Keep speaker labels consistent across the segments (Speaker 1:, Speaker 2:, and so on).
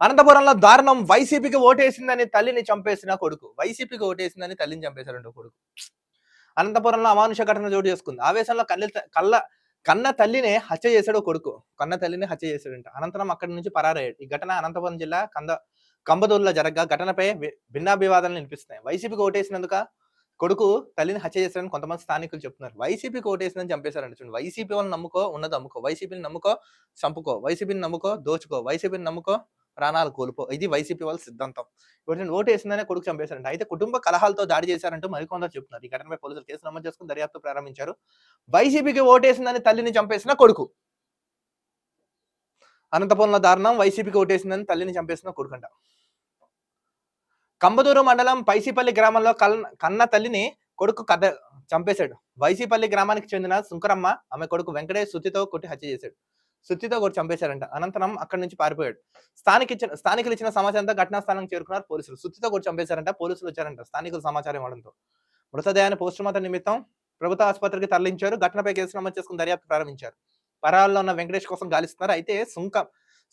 Speaker 1: అనంతపురంలో దారుణం. వైసీపీకి ఓటేసిందని తల్లిని చంపేసిన కొడుకు. వైసీపీకి ఓటేసిందని తల్లిని చంపేశారంట కొడుకు. అనంతపురంలో అమానుష ఘటన చోటు చేసుకుంది. ఆవేశంలో కళ్ళ కళ్ళ కన్న తల్లిని హత్య చేశాడు కొడుకు. కన్న తల్లిని హత్య చేశాడంట. అనంతరం అక్కడి నుంచి పరారయ్యాడు. ఈ ఘటన అనంతపురం జిల్లా కంద కంబదూరులో జరగగా. ఘటనపై భిన్నాభివాదాలు వినిపిస్తున్నాయి. వైసీపీకి ఓటేసినందుక కొడుకు తల్లిని హత్య చేశారని కొంతమంది స్థానికులు చెప్తున్నారు. వైసీపీకి ఓటేసిందని చంపేశారంట చూడండి. వైసీపీ వాళ్ళని నమ్ముకో ఉన్నది అమ్ముకో. వైసీపీని నమ్ముకో చంపుకో. వైసీపీని నమ్ముకో దోచుకో. వైసీపీని నమ్ముకో ప్రాణాలు కోల్పో ఇది వైసీపీ వాళ్ళ సిద్ధాంతం. ఇప్పుడు నేను ఓటు వేసిందనే కొడుకు చంపేశారంట. అయితే కుటుంబ కలహాలతో దాడి చేశారంటూ మరికొందరు చెప్తున్నారు. ఈ ఘటనపై పోలీసులు కేసు నమోదు చేసుకుని దర్యాప్తు ప్రారంభించారు. వైసీపీకి ఓటేసిందని తల్లిని చంపేసిన కొడుకు. అనంతపురంలో దారుణం వైసీపీకి ఓటేసిందని తల్లిని చంపేసిన కొడుకంట. కంబదూరు మండలం పైసీపల్లి గ్రామంలో కల్ కన్న తల్లిని కొడుకు కథ చంపేశాడు. వైసీపల్లి గ్రామానికి చెందిన సుంకరమ్మ ఆమె కొడుకు వెంకటేష్ సుత్తితో కొట్టి హత్య చేశాడు. సుత్తితో కూడా చంపేశారంట. అనంతరం అక్కడి నుంచి పారిపోయాడు. స్థానిక ఇచ్చిన స్థానికులు ఇచ్చిన సమాచారంతో ఘటనా స్థానం చేరుకున్నారు పోలీసులు. సుత్తితో కూడా చంపేశారంట పోలీసులు వచ్చారంట స్థానికులు సమాచారం ఇవ్వడంతో. మృతదేహాన్ని పోస్టుమార్టం నిమిత్తం ప్రభుత్వ ఆసుపత్రికి తరలించారు. ఘటనపై కేసు నమోదు చేసుకుని దర్యాప్తు ప్రారంభించారు. పరాల్లో ఉన్న వెంకటేష్ కోసం గాలిస్తున్నారు. అయితే సుంక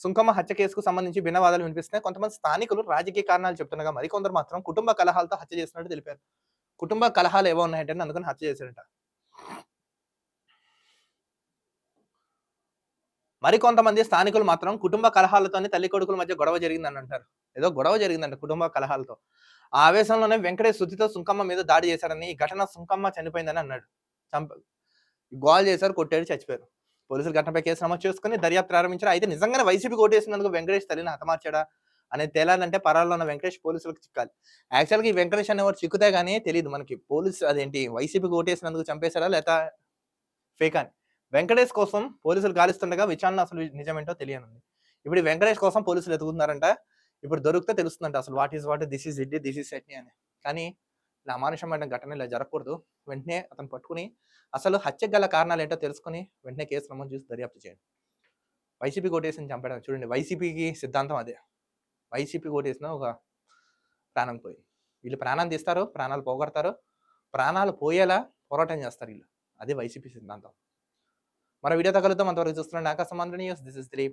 Speaker 1: సుంకమ్మ హత్య కేసుకు సంబంధించి భిన్నవాదాలు వినిపిస్తున్నాయి. కొంతమంది స్థానికులు రాజకీయ కారణాలు చెప్తుండగా మరికొందరు మాత్రం కుటుంబ కలహాలతో హత్య చేసినట్టు తెలిపారు. కుటుంబ కలహాలు ఏవో ఉన్నాయంటే అందుకని హత్య చేశారంట. మరికొంతమంది స్థానికులు మాత్రం కుటుంబ కలహాలతోనే తల్లి కొడుకుల మధ్య గొడవ జరిగిందని అంటారు. ఏదో గొడవ జరిగిందంట కుటుంబ కలహాలతో. ఆ ఆవేశంలోనే వెంకటేష్ శుద్ధితో సుంకమ్మ మీద దాడి చేశారని ఈ ఘటన సుంకమ్మ చనిపోయిందని అన్నాడు. చంప గోల్ చేశారు కొట్టాడు చచ్చిపోయారు. పోలీసులు ఘటనపై కేసు నమోదు చేసుకుని దర్యాప్తు ప్రారంభించారు. అయితే నిజంగానే వైసీపీ కోటేసినందుకు వెంకటేష్ తల్లిని హతమార్చాడా అనేది తేలాలంటే పరాల్లో ఉన్న వెంకటేష్ పోలీసులకు చిక్కాలి. యాక్చువల్గా ఈ వెంకటేష్ అనేవారు చిక్కుతే కానీ తెలియదు మనకి. పోలీసు అదేంటి వైసీపీ కోటేసినందుకు చంపేశారా లేదా ఫేక్ అని? వెంకటేష్ కోసం పోలీసులు గాలిస్తుండగా విచారణ అసలు నిజమేంటో తెలియనుంది. ఇప్పుడు వెంకటేష్ కోసం పోలీసులు ఎదుగుతున్నారంట. ఇప్పుడు దొరికితే తెలుస్తుందంట అసలు what is what this is it this is ఎట్ని అని. కానీ ఇలా అమానుషమైన ఘటన ఇలా జరగకూడదు. వెంటనే అతను పట్టుకుని అసలు హత్య గల కారణాలు ఏంటో తెలుసుకుని వెంటనే కేసు నమోదు చేసి దర్యాప్తు చేయండి. వైసీపీ కోటేసిన చంపడం. చూడండి వైసీపీకి సిద్ధాంతం అదే. వైసీపీ కోటేసిన ఒక ప్రాణం పోయి వీళ్ళు ప్రాణం తీస్తారు ప్రాణాలు పోగొడతారు. ప్రాణాలు పోయేలా పోరాటం చేస్తారు వీళ్ళు. అదే వైసీపీ సిద్ధాంతం. మరో వీడియో తగలుతో అంతవరకు చూస్తున్నాం ఆకాశం న్యూస్ దిస్ ఇస్ త్రీ